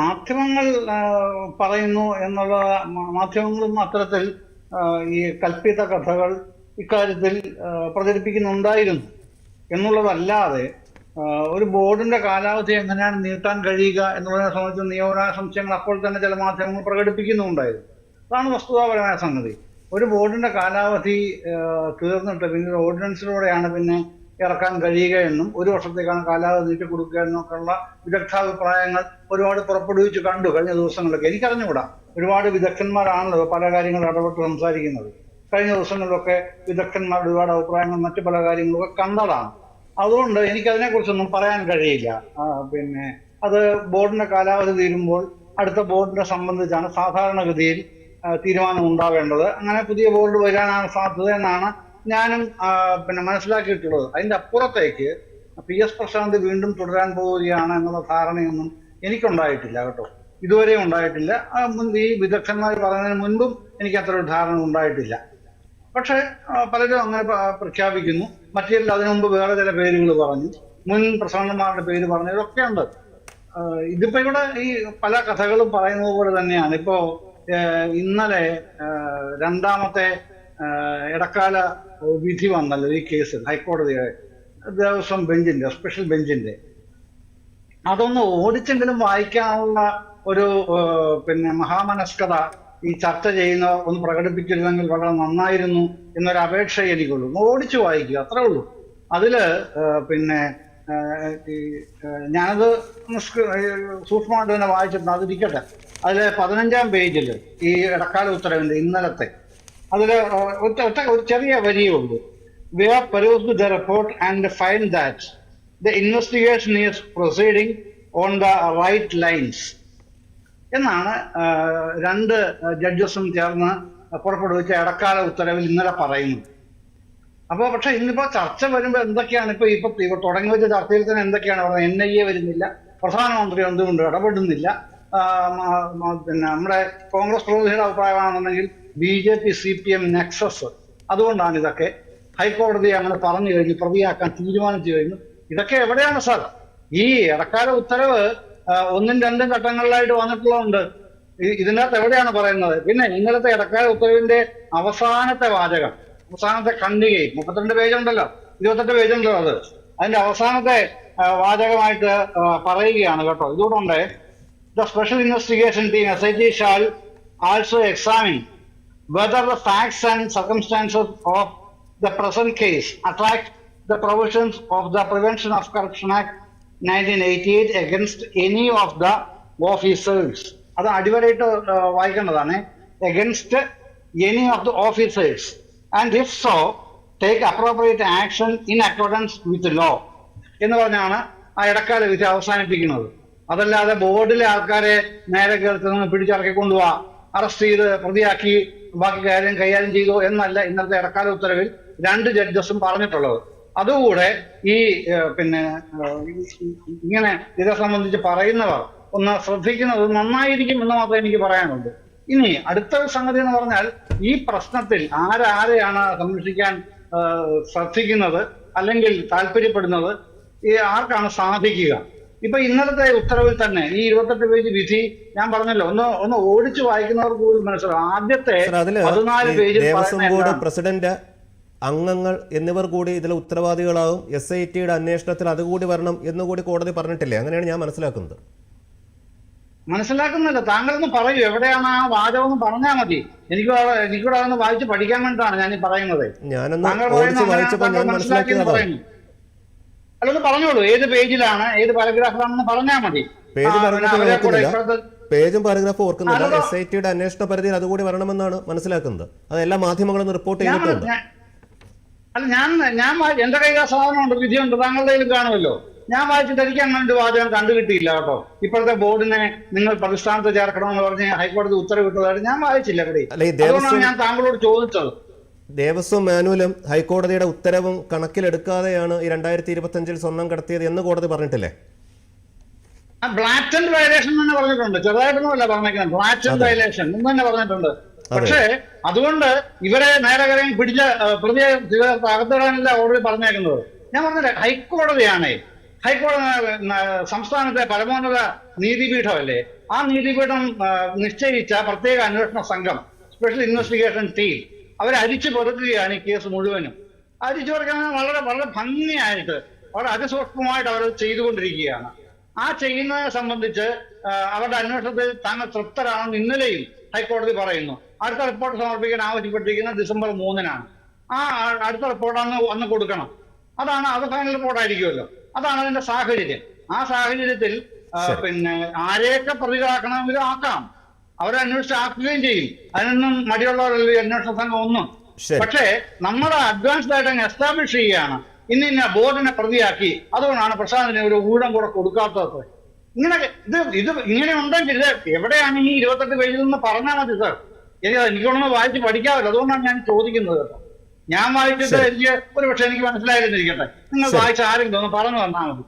മാധ്യമങ്ങൾ പറയുന്നു എന്നുള്ള മാധ്യമങ്ങളും അത്തരത്തിൽ ഈ കൽപ്പിത കഥകൾ ഇക്കാര്യത്തിൽ പ്രചരിപ്പിക്കുന്നുണ്ടായിരുന്നു. എന്നുള്ളതല്ലാതെ ഒരു ബോർഡിന്റെ കാലാവധി എങ്ങനെയാണ് നീട്ടാൻ കഴിയുക എന്നുള്ളതിനെ സംബന്ധിച്ച് നിയമപരമായ സംശയങ്ങൾ അപ്പോൾ തന്നെ ചില മാധ്യമങ്ങൾ പ്രകടിപ്പിക്കുന്നുണ്ടായിരുന്നു. അതാണ് വസ്തുതാപരമായ സംഗതി. ഒരു ബോർഡിന്റെ കാലാവധി തീർന്നിട്ട് പിന്നെ ഓർഡിനൻസിലൂടെയാണ് പിന്നെ ഇറക്കാൻ കഴിയുക എന്നും ഒരു വർഷത്തേക്കാണ് കാലാവധി നീട്ടി കൊടുക്കുക ഒക്കെയുള്ള വിദഗ്ധാഭിപ്രായങ്ങൾ ഒരുപാട് പുറപ്പെടുവിച്ച് കണ്ടു കഴിഞ്ഞ ദിവസങ്ങളിലൊക്കെ. എനിക്കറിഞ്ഞുകൂടാ. ഒരുപാട് വിദഗ്ധന്മാരാണല്ലോ പല കാര്യങ്ങളും ഇടപെട്ട് സംസാരിക്കുന്നത്. കഴിഞ്ഞ ദിവസങ്ങളിലൊക്കെ വിദഗ്ധന്മാരുടെ ഒരുപാട് അഭിപ്രായങ്ങൾ മറ്റു പല കാര്യങ്ങളൊക്കെ കണ്ടതാണ്. അതുകൊണ്ട് എനിക്കതിനെക്കുറിച്ചൊന്നും പറയാൻ കഴിയില്ല. പിന്നെ അത് ബോർഡിന്റെ കാലാവധി തീരുമ്പോൾ അടുത്ത ബോർഡിനെ സംബന്ധിച്ചാണ് സാധാരണഗതിയിൽ തീരുമാനം ഉണ്ടാവേണ്ടത്. അങ്ങനെ പുതിയ ബോർഡ് വരാനാണ് സാധ്യത എന്നാണ് ഞാനും പിന്നെ മനസ്സിലാക്കിയിട്ടുള്ളത്. അതിന്റെ അപ്പുറത്തേക്ക് പി എസ് പ്രശാന്ത് വീണ്ടും തുടരാൻ പോവുകയാണ് എന്നുള്ള ധാരണയൊന്നും എനിക്കുണ്ടായിട്ടില്ല കേട്ടോ. ഇതുവരെ ഉണ്ടായിട്ടില്ല. ഈ വിദഗ്ധന്മാർ പറയുന്നതിന് മുൻപും എനിക്ക് അത്ര ഒരു ധാരണ ഉണ്ടായിട്ടില്ല. പക്ഷേ പലരും അങ്ങനെ പ്രഖ്യാപിക്കുന്നു. മറ്റേ അതിനു മുമ്പ് വേറെ ചില പേരുകൾ പറഞ്ഞു. മുൻ പ്രസിഡന്റുമാരുടെ പേര് പറഞ്ഞു ഇതൊക്കെ ഉണ്ട് ഇതിപ്പോ ഇവിടെ ഈ പല കഥകളും പറയുന്നത് പോലെ തന്നെയാണ്. ഇപ്പോ ഇന്നലെ രണ്ടാമത്തെ ഇടക്കാല വിധി വന്നല്ലോ ഈ കേസിൽ ഹൈക്കോടതിയുടെ ദേവസ്വം ബെഞ്ചിന്റെ സ്പെഷ്യൽ ബെഞ്ചിന്റെ. അതൊന്ന് ഓടിച്ചെങ്കിലും വായിക്കാനുള്ള ഒരു പിന്നെ മഹാമനസ്കത ഈ ചർച്ച ചെയ്യുന്ന ഒന്ന് പ്രകടിപ്പിച്ചിരുന്നെങ്കിൽ വളരെ നന്നായിരുന്നു എന്നൊരു അപേക്ഷ എനിക്കുള്ളൂ. ഓടിച്ചു വായിക്കുക അത്രേ ഉള്ളൂ. അതിൽ പിന്നെ ഞാനത് സൂക്ഷ്മമായിട്ട് തന്നെ വായിച്ചിട്ടുണ്ട് അതിരിക്കട്ടെ. അതിലെ പതിനഞ്ചാം പേജിൽ ഈ ഇടക്കാല ഉത്തരവിന്റെ ഇന്നലത്തെ അതിൽ ഒറ്റ ഒറ്റ ഒരു ചെറിയ വരിയേ ഉള്ളൂ. We are perused the report and find that the investigation is proceeding on the right lines എന്നാണ് രണ്ട് ജഡ്ജസും ചേർന്ന് പുറപ്പെടുവിച്ച ഇടക്കാല ഉത്തരവിൽ ഇന്നലെ പറയുന്നത്. അപ്പൊ പക്ഷെ ഇന്നിപ്പോ ചർച്ച വരുമ്പോൾ എന്തൊക്കെയാണ് ഇപ്പൊ ഇപ്പൊ ഇപ്പൊ തുടങ്ങി വെച്ച ചർച്ചയിൽ തന്നെ എന്തൊക്കെയാണ് പറഞ്ഞത്? എൻ ഐ എ വരുന്നില്ല. പ്രധാനമന്ത്രി എന്തുകൊണ്ട് ഇടപെടുന്നില്ല. പിന്നെ നമ്മുടെ കോൺഗ്രസ് പ്രതിനിധിയുടെ അഭിപ്രായമാണെന്നുണ്ടെങ്കിൽ B J P C P M nexus. അതുകൊണ്ടാണ് ഇതൊക്കെ ഹൈക്കോടതി അങ്ങനെ പറഞ്ഞു കഴിഞ്ഞു പ്രതിയാക്കാൻ തീരുമാനിച്ചു കഴിഞ്ഞു ഇതൊക്കെ എവിടെയാണ് സാർ? ഈ ഇടക്കാല ഉത്തരവ് ഒന്നും രണ്ടും ഘട്ടങ്ങളിലായിട്ട് വന്നിട്ടുള്ളതുണ്ട്. ഇതിനകത്ത് എവിടെയാണ് പറയുന്നത്? പിന്നെ ഇന്നലത്തെ ഇടക്കാല ഉത്തരവിന്റെ അവസാനത്തെ വാചകം അവസാനത്തെ ഖണ്ഡികയും മുപ്പത്തിരണ്ട് പേജ് ഉണ്ടല്ലോ ഇരുപത്തെട്ട് പേജ് ഉണ്ടല്ലോ അത്. അതിന്റെ അവസാനത്തെ വാചകമായിട്ട് പറയുകയാണ് കേട്ടോ. ഇതുകൊണ്ടുണ്ട് investigation team S I T shall also examine whether the facts and circumstances of the present case attract the provisions of the Prevention of Corruption Act 1988 against any of the officers. അത് അടിവരായിട്ട് വായിക്കേണ്ടതാണ് against any of the officers and if so take appropriate action in accordance with the law എന്ന് പറഞ്ഞാണ് ആ ഇടക്കാല വിധി അവസാനിപ്പിക്കുന്നത് അതല്ലാതെ ബോർഡിലെ ആൾക്കാരെ നേരെ കേൾത്ത് നിന്ന് പിടിച്ചിറക്കി കൊണ്ടുപോവാ അറസ്റ്റ് ചെയ്ത് പ്രതിയാക്കി ബാക്കി കാര്യം കൈകാര്യം ചെയ്തു എന്നല്ല ഇന്നത്തെ ഇടക്കാല ഉത്തരവിൽ രണ്ട് ജഡ്ജസും പറഞ്ഞിട്ടുള്ളത്. അതുകൂടെ ഈ പിന്നെ ഇങ്ങനെ ഇതെ സംബന്ധിച്ച് പറയുന്നവർ ഒന്ന് ശ്രദ്ധിക്കുന്നത് നന്നായിരിക്കും എന്ന് മാത്രമേ എനിക്ക് പറയാനുള്ളൂ. ഇനി അടുത്ത സംഗതി എന്ന് പറഞ്ഞാൽ ഈ പ്രശ്നത്തിൽ ആരാരെയാണ് സംരക്ഷിക്കാൻ ശ്രദ്ധിക്കുന്നത് അല്ലെങ്കിൽ താല്പര്യപ്പെടുന്നത്? ഈ ആർക്കാണ് സാധിക്കുക? ഇപ്പൊ ഇന്നലത്തെ ഉത്തരവിൽ തന്നെ ഈ ഇരുപത്തെട്ട് പേജ് വിധി ഞാൻ പറഞ്ഞല്ലോ ഒന്ന് ഒന്ന് ഓടിച്ചു വായിക്കുന്നവർക്ക് പോലും മനസ്സിലാവും. ആദ്യത്തെ പതിനാല് പേജിൽ പ്രസിഡന്റ് അംഗങ്ങൾ എന്നിവർ കൂടി ഇതിൽ ഉത്തരവാദികളാവും. എസ് ഐ ടിയുടെ അന്വേഷണത്തിൽ അതുകൂടി വരണം എന്നുകൂടി കോടതി പറഞ്ഞിട്ടില്ലേ? അങ്ങനെയാണ് ഞാൻ മനസ്സിലാക്കുന്നത്. മനസ്സിലാക്കുന്നില്ല. താങ്കളൊന്ന് പറയൂ എവിടെയാണ് ആ വാചകം ഒന്ന് പറഞ്ഞാൽ മതി. എനിക്ക് എനിക്കൂടെ അതൊന്ന് വായിച്ച് പഠിക്കാൻ വേണ്ടിയിട്ടാണ് ഞാൻ ഈ പറയുന്നത്. ഞാനൊന്ന് താങ്കൾ പറയുന്ന പറയുന്നു. അല്ലൊന്ന് പറഞ്ഞോളൂ. ഏത് പേജിലാണ് ഏത് പാരഗ്രാഫിലാണെന്ന് പറഞ്ഞാൽ മതി. പേജ് പാരഗ്രാഫ് ഓർക്കുന്നില്ല ഇപ്പോഴത്തെ പേജും പാരഗ്രാഫും ഓർക്കുന്നില്ല. അല്ലല്ലോ. എസ് ഐ ടിയുടെ അന്വേഷണ പരിധിയിൽ അതുകൂടി വരണമെന്നാണ് മനസ്സിലാക്കുന്നത്. അത് എല്ലാ മാധ്യമങ്ങളും റിപ്പോർട്ട് ചെയ്തിട്ടുണ്ട്. അല്ല ഞാൻ ഞാൻ എന്റെ കയ്യിൽ സാധനമുണ്ട് വിധിയുണ്ട് താങ്കളുടെ കയ്യിൽ കാണുമല്ലോ. ഞാൻ വായിച്ചിട്ട് എനിക്ക് അങ്ങനെ ഒരു വാചകം കണ്ടു കിട്ടിയില്ല കേട്ടോ. ഇപ്പോഴത്തെ ബോർഡിനെ നിങ്ങൾ പ്രതിസ്ഥാനത്ത് ചേർക്കണമെന്ന് പറഞ്ഞ് ഹൈക്കോടതി ഉത്തരവിട്ടതായിട്ട് ഞാൻ വായിച്ചില്ല കൂടി അതുകൊണ്ടാണ് ഞാൻ താങ്കളോട് ചോദിച്ചത്. ദേവസ്വം മാനുവലും ഹൈക്കോടതിയുടെ ഉത്തരവും കണക്കിലെടുക്കാതെയാണ് ഈ രണ്ടായിരത്തി ഇരുപത്തഞ്ചിൽ സ്വർണം കടത്തിയത് എന്ന് കോടതി പറഞ്ഞിട്ടില്ലേ? ബ്ലാറ്റന്റ് വയലേഷൻ തന്നെ പറഞ്ഞിട്ടുണ്ട്. ചെറുതായിട്ടൊന്നുമല്ല പറഞ്ഞേക്കുന്നത് ബ്ലാറ്റന്റ് വയലേഷൻ എന്ന് തന്നെ പറഞ്ഞിട്ടുണ്ട്. പക്ഷേ അതുകൊണ്ട് ഇവരെ നേരെ കരയും പിടിച്ച പ്രതിയെ അകത്തിടാനല്ല ഓൾറെഡി പറഞ്ഞേക്കുന്നത്. ഞാൻ പറഞ്ഞില്ലേ ഹൈക്കോടതിയാണേ. ഹൈക്കോടതി സംസ്ഥാനത്തെ പരമോന്നത നീതിപീഠമല്ലേ? ആ നീതിപീഠം നിശ്ചയിച്ച പ്രത്യേക അന്വേഷണ സംഘം സ്പെഷ്യൽ ഇൻവെസ്റ്റിഗേഷൻ ടീം അവരെ അരിച്ചു പെറുക്കുകയാണ് ഈ കേസ് മുഴുവനും. അരിച്ചു പെറുക്കാൻ വളരെ വളരെ ഭംഗിയായിട്ട് വളരെ അതിസൂക്ഷ്മമായിട്ട് അവർ ചെയ്തുകൊണ്ടിരിക്കുകയാണ്. ആ ചെയ്യുന്നതിനെ സംബന്ധിച്ച് അവരുടെ അന്വേഷണത്തിൽ താങ്കൾ തൃപ്തരാണെന്ന് ഇന്നലെയും ഹൈക്കോടതി പറയുന്നു. അടുത്ത റിപ്പോർട്ട് സമർപ്പിക്കാൻ ആവശ്യപ്പെട്ടിരിക്കുന്നത് ഡിസംബർ മൂന്നിനാണ്. ആ അടുത്ത റിപ്പോർട്ട് അന്ന് അന്ന് കൊടുക്കണം. അതാണ് അത് ഫൈനൽ റിപ്പോർട്ട് ആയിരിക്കുമല്ലോ അതാണ് അതിന്റെ സാഹചര്യം. ആ സാഹചര്യത്തിൽ പിന്നെ ആരെയൊക്കെ പ്രതികളാക്കണമെങ്കിലും ആക്കാം. അവരെ അന്വേഷിച്ചാക്കുകയും ചെയ്യും. അതിനൊന്നും മടിയുള്ളവരല്ല അന്വേഷണ സംഘം ഒന്നും? പക്ഷേ നമ്മൾ അഡ്വാൻസ്ഡ് ആയിട്ട് അങ്ങ് എസ്റ്റാബ്ലിഷ് ചെയ്യുകയാണ്. ഇന്ന് ഇന്ന ബോർഡിനെ പ്രതിയാക്കി. അതുകൊണ്ടാണ് പ്രശാന്തിന് ഒരു ഊഴം കൂടെ കൊടുക്കാത്തത്. ഇങ്ങനെ ഇത് ഇത് ഇങ്ങനെ ഉണ്ടെങ്കിൽ ഇത് എവിടെയാണ് ഈ ഇരുപത്തെട്ട് പേജിൽ നിന്ന് പറഞ്ഞാൽ മതി സാർ എനിക്ക് എനിക്കൊന്ന് വായിച്ച് പഠിക്കാവില്ല അതുകൊണ്ടാണ് ഞാൻ ചോദിക്കുന്നത് കേട്ടോ. ഞാൻ വായിച്ചിട്ട്. എനിക്ക് ഒരു പക്ഷെ എനിക്ക് മനസ്സിലായിരുന്നിരിക്കട്ടെ നിങ്ങൾ വായിച്ച ആരെങ്കിലും ഒന്ന് പറഞ്ഞു തന്നാൽ മതി.